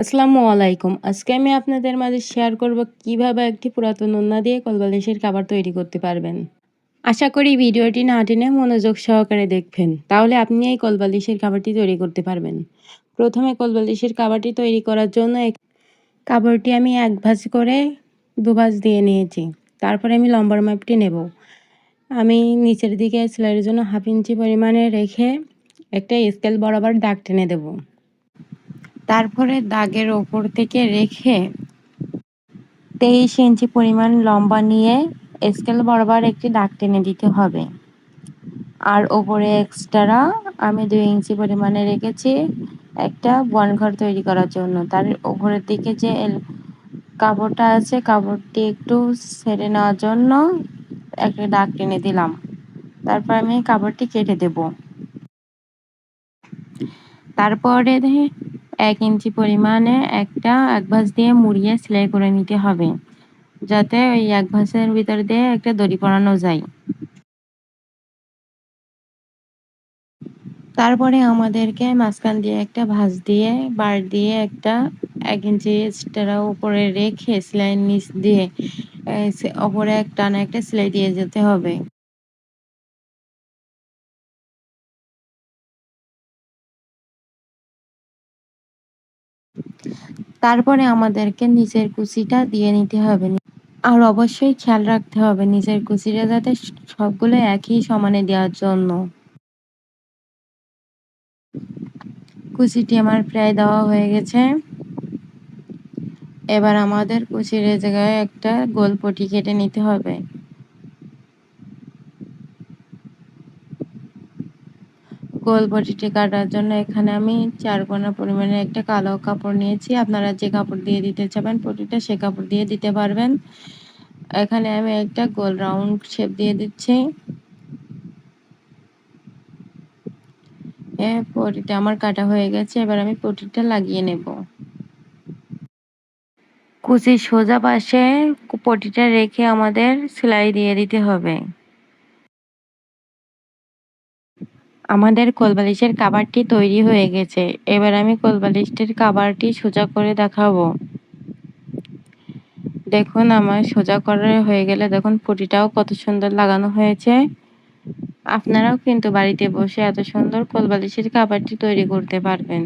আসসালামু আলাইকুম। আজকে আমি আপনাদের মাঝে শেয়ার করব কীভাবে একটি পুরাতন ওন্না দিয়ে কলবালিশের খাবার তৈরি করতে পারবেন। আশা করি ভিডিওটি না টেনে মনোযোগ সহকারে দেখবেন। তাহলে আপনি এই কলবালিশের খাবারটি তৈরি করতে পারবেন। প্রথমে কলবালিশের খাবারটি তৈরি করার জন্য কাপড়টি আমি এক ভাজ করে দু ভাজ দিয়ে নিয়েছি। তারপরে আমি লম্বার মাপটি নেব। আমি নিচের দিকে সেলাইয়ের জন্য হাফ ইঞ্চি পরিমাণে রেখে একটা স্কেল বরাবর দাগ টেনে দেবো। তারপরে দাগের ওপর থেকে রেখে তেইশ ইঞ্চি পরিমাণ লম্বা নিয়ে স্কেল বরাবর একটি দাগ টেনে দিতে হবে। আর ওপরে এক্সট্রা আমি দুই ইঞ্চি পরিমাণে রেখেছি একটা বনঘর তৈরি করার জন্য। তার ওপরের দিকে যে কাপড়টা আছে, কাপড়টি একটু সেরে নেওয়ার জন্য একটা দাগ টেনে দিলাম। তারপর আমি কাপড়টি কেটে দেব। তারপরে এক ইঞ্চি পরিমাণে একটা এক ভাঁজ দিয়ে মুড়িয়ে সেলাই করে নিতে হবে, যাতে ওই এক ভাঁজের ভিতর দিয়ে একটা দড়ি পরানো যায়। তারপরে আমাদেরকে মাঝখান দিয়ে একটা ভাঁজ দিয়ে, বার দিয়ে একটা এক ইঞ্চি এক্সট্রা উপরে রেখে সেলাইয়ের নিচ দিয়ে ওপরে টানা একটা সেলাই দিয়ে যেতে হবে। তারপরে আমাদেরকে নিচের কুচিটা দিয়ে নিতে হবে। আর অবশ্যই খেয়াল রাখতে হবে নিচের কুচিটা যাতে সবগুলো একই সমানে দেওয়ার জন্য। কুচিটি আমার প্রায় দেওয়া হয়ে গেছে। এবার আমাদের কুচির জায়গায় একটা গোল পটি কেটে নিতে হবে। গোল বটিটি কাটার জন্য এখানে আমি চার কোনা পরিমাণে একটা কালো কাপড় নিয়েছি। আপনারা যে কাপড় দিয়ে দিতে চাবেন পটিটা সে কাপড় দিয়ে দিতে পারবেন। এখানে আমি একটা গোল রাউন্ড শেপ দিয়ে দিচ্ছি। পটিটা আমার কাটা হয়ে গেছে, এবার আমি পটিটা লাগিয়ে নেব। কুচির সোজা পাশে পটিটা রেখে আমাদের সেলাই দিয়ে দিতে হবে। আমাদের কোলবালিশের কাবারটি তৈরি হয়ে গেছে। এবার আমি কোলবালিশটির কাবারটি সোজা করে দেখাবো। দেখুন আমার সোজা করে হয়ে গেলে দেখুন পুটিটাও কত সুন্দর লাগানো হয়েছে। আপনারাও কিন্তু বাড়িতে বসে এত সুন্দর কোলবালিশের কাবারটি তৈরি করতে পারবেন।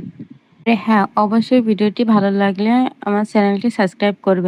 হ্যাঁ অবশ্যই ভিডিওটি ভালো লাগলে আমার চ্যানেলটি সাবস্ক্রাইব করবেন।